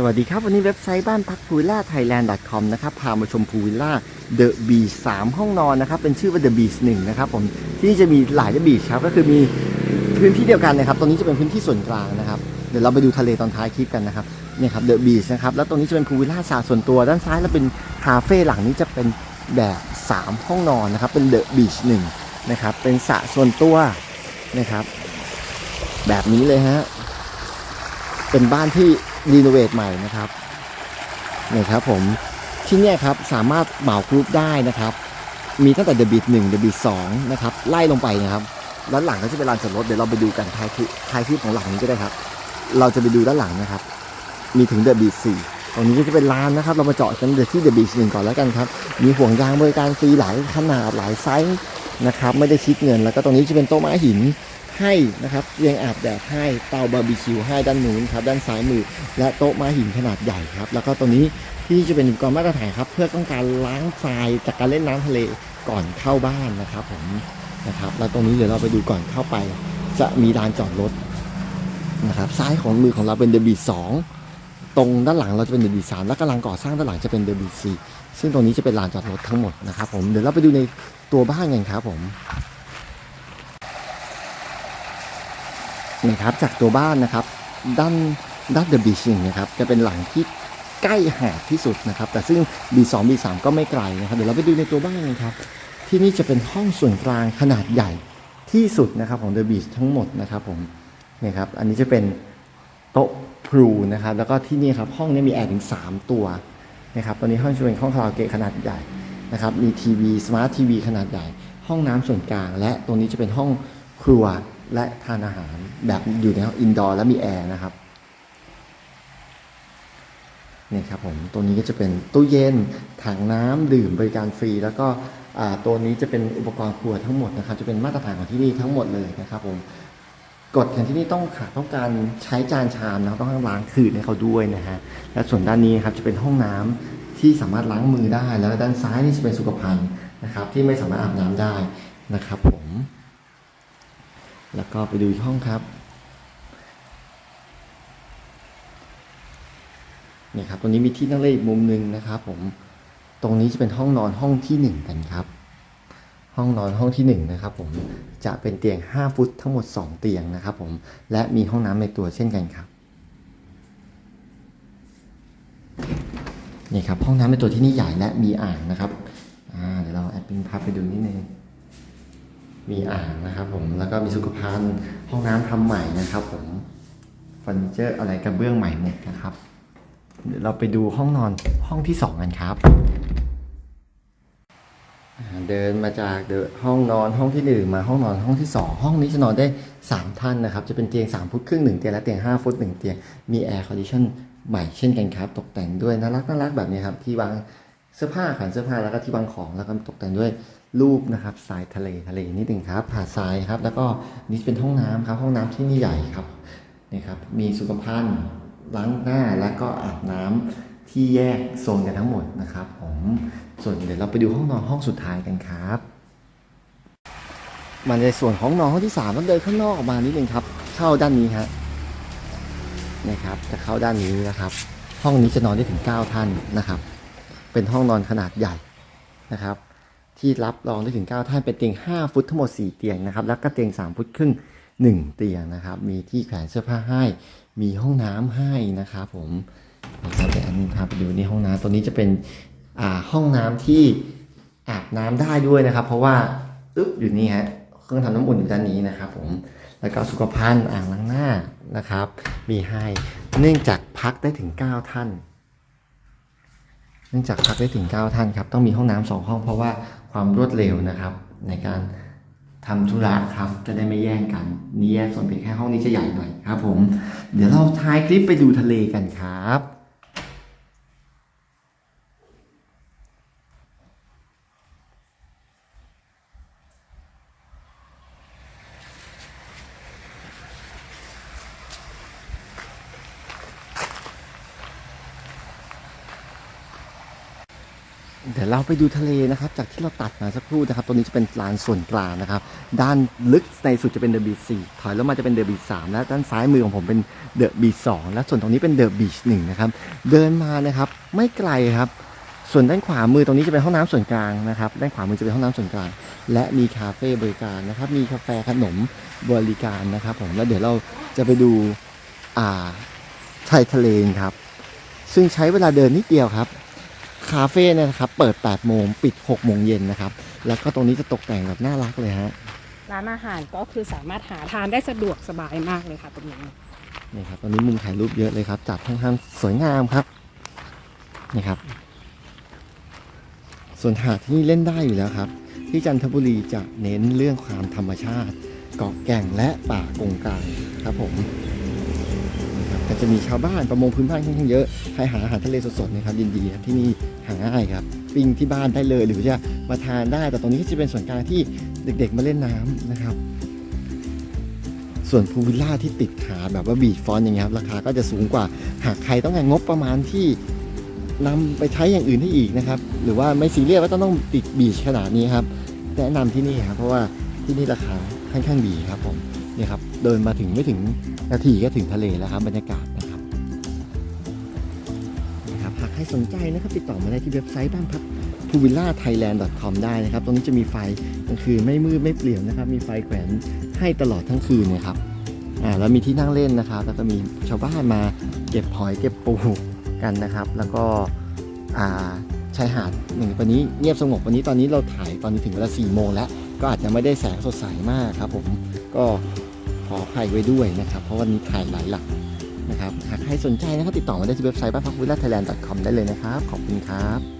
สวัสดีครับ วันนี้เว็บไซต์บ้านพักพูวิลล่าไทยแลนด์ .com นะครับ พามาชมพูวิลล่า The Beach 3ห้องนอนนะครับ เป็นชื่อว่า The Beach 1นะครับผมที่นี่จะมีหลาย The Beach ครับ ก็คือมีพื้นที่เดียวกันนะครับ ตรงนี้จะเป็นพื้นที่ส่วนกลางนะครับ เดี๋ยวเราไปดูทะเลตอนท้ายคลิปกันนะครับเนี่ยครับ The Beach นะครับ แล้วตรงนี้จะเป็นพูวิลล่าสระส่วนตัว ด้านซ้ายแล้วเป็นคาเฟ่หลังนี้จะเป็นแบบ 3 ห้องนอนนะครับ เป็น The Beach 1นะครับ เป็นสระส่วนตัวนะครับ แบบนี้เลยฮะ เป็นบ้านที่ รีโนเวทใหม่นะครับนี่ครับผมที่เนี่ยครับสามารถเหมากรุ๊ปได้นะครับ มีตั้งแต่เดบิตหนึ่งเดบิตสองนะครับไล่ลงไปนะครับด้านหลังก็จะเป็นลานจอดรถเดี๋ยวเราไปดูกันท้ายคลิปท้ายคลิปของหลังนี้ก็ได้ครับ เราจะไปดูด้านหลังนะครับ มีถึงเดบิตสี่ตรงนี้ก็จะเป็นลานนะครับ เรามาเจาะกันเดที่เดบิตหนึ่งก่อนแล้วกันครับ มีห่วงยางบริการฟรีหลายขนาดหลายไซส์นะครับ ไม่ได้คิดเงินแล้วก็ตรงนี้จะเป็นโต๊ะไม้หิน ให้นะครับเรียงอาบแดดให้เตาบาร์บีคิวให้ด้านนู้นครับด้านซ้ายมือ และโต๊ะม้าหินขนาดใหญ่ครับ แล้วก็ตัวนี้ที่จะเป็นอุปกรณ์มาตรฐานครับเพื่อต้องการล้างทรายจากการเล่นน้ำทะเลก่อนเข้าบ้านนะครับผมนะครับแล้วตรงนี้เดี๋ยวเราไปดูก่อนเข้าไป จะมีลานจอดรถนะครับซ้ายของมือของเราเป็นเดบีสองตรงด้านหลังเราจะเป็นเดบีสามและกำลังก่อสร้างด้านหลังจะเป็นเดบีสี่ซึ่งตรงนี้จะเป็นลานจอดรถทั้งหมดนะครับผมเดี๋ยวเราไปดูในตัวบ้านกันครับผม นะครับจากตัวบ้านนะครับ ด้านด้านเดอะบีชิงนะครับจะเป็นหลังที่ใกล้หาดที่สุดนะครับ แต่ซึ่ง B2 B3 ก็ไม่ไกลนะครับ เดี๋ยวเราไปดูในตัวบ้านกันครับ ที่นี่จะเป็นห้องส่วนกลางขนาดใหญ่ที่สุดนะครับของ The Beach ทั้งหมดนะครับผมนี่ครับอันนี้จะเป็นโต๊ะพลูนะครับ แล้วก็ที่นี่ครับห้องนี้มีแอร์ถึง 3 ตัวนะครับตอนนี้ห้องจะเป็นห้องคาราโอเกะขนาดใหญ่นะครับมีทีวีสมาร์ททีวีขนาดใหญ่ ห้องน้ำส่วนกลาง และตรงนี้จะเป็นห้องครัว และทานอาหารแบบอยู่ในอินดอร์และมีแอร์นะครับนี่ครับผมตัวนี้ก็จะเป็นตู้เย็นถังน้ำดื่มบริการฟรี แล้วก็ตัวนี้จะเป็นอุปกรณ์ครัวทั้งหมดนะครับ จะเป็นมาตรฐานของที่นี่ทั้งหมดเลยนะครับผมกฎของที่นี่ต้องขาดต้องการใช้จานชามนะครับต้องล้างคืนให้เขาด้วยนะฮะและส่วนด้านนี้ครับจะเป็นห้องน้ำที่สามารถล้างมือได้ แล้วด้านซ้ายนี่จะเป็นสุขภัณฑ์นะครับ ที่ไม่สามารถอาบน้ำได้นะครับผม แล้วก็ไปดูอีกห้องครับนี่ครับตรงนี้มีที่นั่งเล่นอีกมุมหนึ่งนะครับผมตรงนี้จะเป็นห้องนอนห้องที่หนึ่งกันครับ ห้องนอนห้องที่หนึ่งนะครับผมจะเป็นเตียง 5 ฟุตทั้งหมด 2 เตียงนะครับผมและมีห้องน้ำในตัวเช่นกันครับนี่ครับห้องน้ำในตัวที่นี่ใหญ่และมีอ่างนะครับอ่าเดี๋ยวเราแอดมินพาไปดูนิดนึง มีอ่างนะครับผมแล้วก็มีสุขภัณฑ์ห้องน้ำทำใหม่นะครับผมเฟอร์นิเจอร์อะไรกระเบื้องใหม่หมดนะครับเดี๋ยวเราไปดูห้องนอนห้องที่สองกันครับอ่าเดินมาจากเดอะห้องนอนห้องที่หนึ่งมาห้องนอนห้องที่สองห้องนี้จะนอนได้สามท่านนะครับ จะเป็นเตียงสามฟุตครึ่งหนึ่งเตียงและเตียงห้าฟุตหนึ่งเตียงมีแอร์คอนดิชันใหม่เช่นกันครับ ตกแต่งด้วยน่ารักน่ารักแบบนี้ครับที่วางเสื้อผ้าขวนเสื้อผ้าแล้วก็ที่วางของแล้วก็ตกแต่งด้วย รูปนะครับทรายทะเลทะเลนิดหนึ่งครับหาดทรายครับ แล้วก็นี่เป็นห้องน้ำครับ ห้องน้ำที่นี่ใหญ่ครับนี่ครับ มีสุขภัณฑ์ล้างหน้าแล้วก็อาบน้ำที่แยกโซนกันทั้งหมดนะครับ ผมส่วนเดี๋ยวเราไปดูห้องนอนห้องสุดท้ายกันครับมาในส่วนของนอนห้องที่สามต้องเดินข้างนอกออกมานิดนึงครับ เข้าด้านนี้ฮะนะครับ จะเข้าด้านนี้นะครับ ห้องนี้จะนอนได้ถึง 9 ท่านนะครับ เป็นห้องนอนขนาดใหญ่นะครับ ที่รับรองได้ถึง 9 ท่านเป็นเตียง 5 ฟุตทั้งหมด 4 เตียงนะครับ แล้วก็เตียง 3 ฟุตครึ่ง 1 เตียงนะครับ มีที่แขวนเสื้อผ้าให้ มีห้องน้ำให้นะครับผมนะครับเดี๋ยวอันนี้พาไปดูนี่ห้องน้ำตัวนี้จะเป็นอ่าห้องน้ำที่อาบน้ำได้ด้วยนะครับ เพราะว่าอึ๊บอยู่นี่ฮะเครื่องทำน้ำอุ่นอยู่ด้านนี้นะครับผมแล้วก็สุขภัณฑ์อ่างล้างหน้านะครับ มีให้เนื่องจากพักได้ถึง 9 ท่าน เนื่องจากพักได้ถึง 9 ท่านครับต้องมีห้องน้ำสองห้องเพราะว่าความรวดเร็วนะครับ ในการทำธุระครับ จะได้ไม่แย่งกัน นี่แยกส่วนเพียงแค่ห้องนี้จะใหญ่หน่อยครับผม เดี๋ยวเราท้ายคลิปไปดูทะเลกันครับ เดี๋ยวเราไปดูทะเลนะครับ จากที่เราตัดมาสักครู่นะครับ ตรงนี้จะเป็นลานส่วนกลางนะครับ ด้านลึกในสุดจะเป็นเดอะบีสี่ถอยแล้วมาจะเป็นเดอะบีสามและด้านซ้ายมือของผมเป็นเดอะบีสองและส่วนตรงนี้เป็นเดอะบีหนึ่งนะครับ เดินมานะครับไม่ไกลครับ ส่วนด้านขวามือตรงนี้จะเป็นห้องน้ำส่วนกลางนะครับ ด้านขวามือจะเป็นห้องน้ำส่วนกลาง และมีคาเฟ่บริการนะครับ มีกาแฟขนมบริการนะครับ ผม แล้วเดี๋ยวเราจะไปดูอ่าชายทะเลครับ ซึ่งใช้เวลาเดินนิดเดียวครับ คาเฟ่เนยนะครับเปิด 8 โมงปิด 6 โมงเย็นนะครับ แล้วก็ตรงนี้จะตกแต่งแบบน่ารักเลยฮะ ร้านอาหารก็คือสามารถหาทานได้สะดวกสบายมากเลยค่ะตรงนี้ นี่ครับตอนนี้มุมถ่ายรูปเยอะเลยครับ จัดค่อนข้างสวยงามครับ นี่ครับ ส่วนหาดที่นี่เล่นได้อยู่แล้วครับ ที่จันทบุรีจะเน้นเรื่องความธรรมชาติ เกาะแก่งและป่ากงกลางครับผม แต่จะมีชาวบ้านประมงพื้นบ้านค่อนข้างเยอะใครหาอาหารทะเลสดๆนะครับยินดีครับที่นี่หาง่ายครับปิ้งที่บ้านได้เลยหรือจะมาทานได้ แต่ตรงนี้ก็จะเป็นส่วนกลางที่เด็กๆมาเล่นน้ำนะครับ ส่วนพูวิลล่าที่ติดหาดแบบว่าบีชฟอนอย่างเงี้ยครับราคาก็จะสูงกว่าหากใครต้องการงบประมาณที่นำไปใช้อย่างอื่นได้อีกนะครับ หรือว่าไม่ซีเรียสว่าต้องต้องติดบีชขนาดนี้ครับแนะนำที่นี่ครับเพราะว่าที่นี่ราคาค่อนข้างดีครับผม เนี่ยครับเดินมาถึงไม่ถึงนาทีก็ถึงทะเลแล้วครับบรรยากาศนะครับนะครับหากใครสนใจนะครับติดต่อมาได้ที่เว็บไซต์บ้านพัก p o o v i l l a t h a i l a n d c o m ได้นะครับ ตรงนี้จะมีไฟกลางคืนไม่มืดไม่เปลี่ยวนะครับ มีไฟแขวนให้ตลอดทั้งคืนนะครับอ่าแล้วมีที่นั่งเล่นนะครับ แล้วก็มีชาวบ้านมาเก็บหอยเก็บปูกันนะครับ แล้วก็อ่าชายหาดหนึ่งวันนี้เงียบสงบวันนี้ตอนนี้เราถ่ายตอนนี้ถึงเวลา4โมงแล้ว ก็อาจจะไม่ได้แสงสดใสมากครับผมก็ ขออภัยไว้ด้วยนะครับ เพราะวันนี้ถ่ายหลายหลักนะครับหากใครสนใจนะครับติดต่อมาได้ที่เว็บไซต์บ้านพักวิลล่าไทยแลนด์ .com ได้เลยนะครับ ขอบคุณครับ